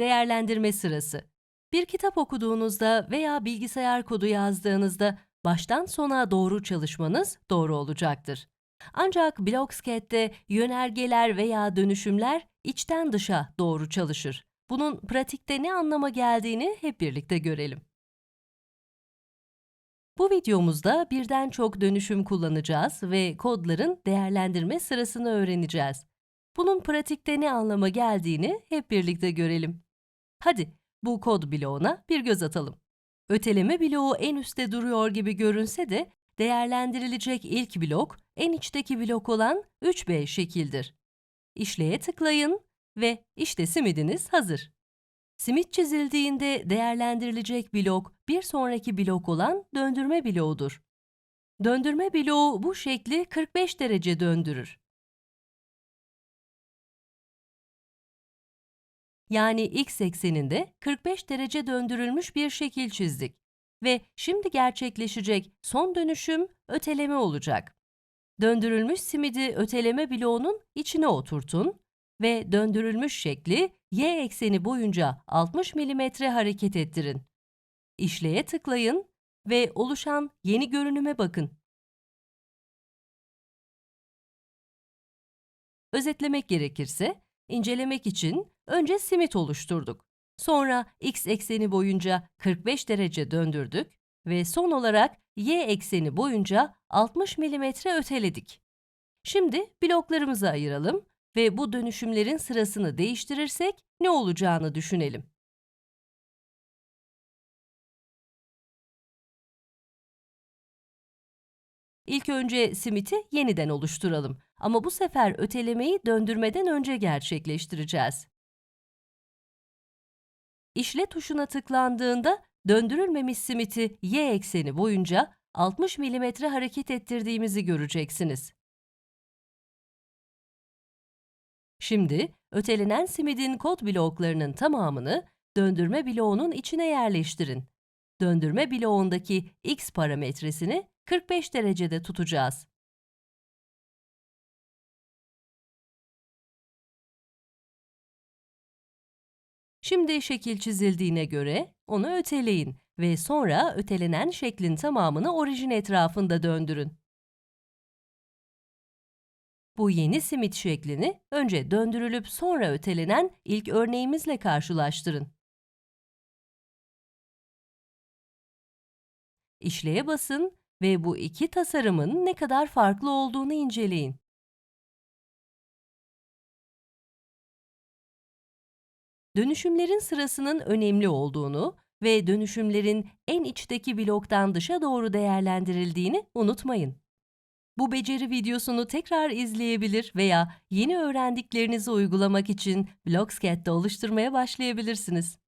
Değerlendirme sırası. Bir kitap okuduğunuzda veya bilgisayar kodu yazdığınızda baştan sona doğru çalışmanız doğru olacaktır. Ancak Blocksket'te yönergeler veya dönüşümler içten dışa doğru çalışır. Bunun pratikte ne anlama geldiğini hep birlikte görelim. Bu videomuzda birden çok dönüşüm kullanacağız ve kodların değerlendirme sırasını öğreneceğiz. Bunun pratikte ne anlama geldiğini hep birlikte görelim. Hadi bu kod bloğuna bir göz atalım. Öteleme bloğu en üstte duruyor gibi görünse de değerlendirilecek ilk blok en içteki blok olan 3B şekildir. İşleye tıklayın ve işte simidiniz hazır. Simit çizildiğinde değerlendirilecek blok bir sonraki blok olan döndürme bloğudur. Döndürme bloğu bu şekli 45 derece döndürür. Yani x ekseninde 45 derece döndürülmüş bir şekil çizdik. Ve şimdi gerçekleşecek son dönüşüm öteleme olacak. Döndürülmüş simidi öteleme bloğunun içine oturtun ve döndürülmüş şekli y ekseni boyunca 60 mm hareket ettirin. İşleye tıklayın ve oluşan yeni görünüme bakın. Özetlemek gerekirse, incelemek için önce simit oluşturduk. Sonra x ekseni boyunca 45 derece döndürdük ve son olarak y ekseni boyunca 60 mm öteledik. Şimdi bloklarımızı ayıralım ve bu dönüşümlerin sırasını değiştirirsek ne olacağını düşünelim. İlk önce simiti yeniden oluşturalım ama bu sefer ötelemeyi döndürmeden önce gerçekleştireceğiz. İşle tuşuna tıklandığında döndürülmemiş simiti y ekseni boyunca 60 mm hareket ettirdiğimizi göreceksiniz. Şimdi ötelenen simidin kod bloklarının tamamını döndürme bloğunun içine yerleştirin. Döndürme bloğundaki x parametresini 45 derecede tutacağız. Şimdi şekil çizildiğine göre onu öteleyin ve sonra ötelenen şeklin tamamını orijin etrafında döndürün. Bu yeni simit şeklini önce döndürülüp sonra ötelenen ilk örneğimizle karşılaştırın. İşleye basın ve bu iki tasarımın ne kadar farklı olduğunu inceleyin. Dönüşümlerin sırasının önemli olduğunu ve dönüşümlerin en içteki bloktan dışa doğru değerlendirildiğini unutmayın. Bu beceri videosunu tekrar izleyebilir veya yeni öğrendiklerinizi uygulamak için Blocksket'te oluşturmaya başlayabilirsiniz.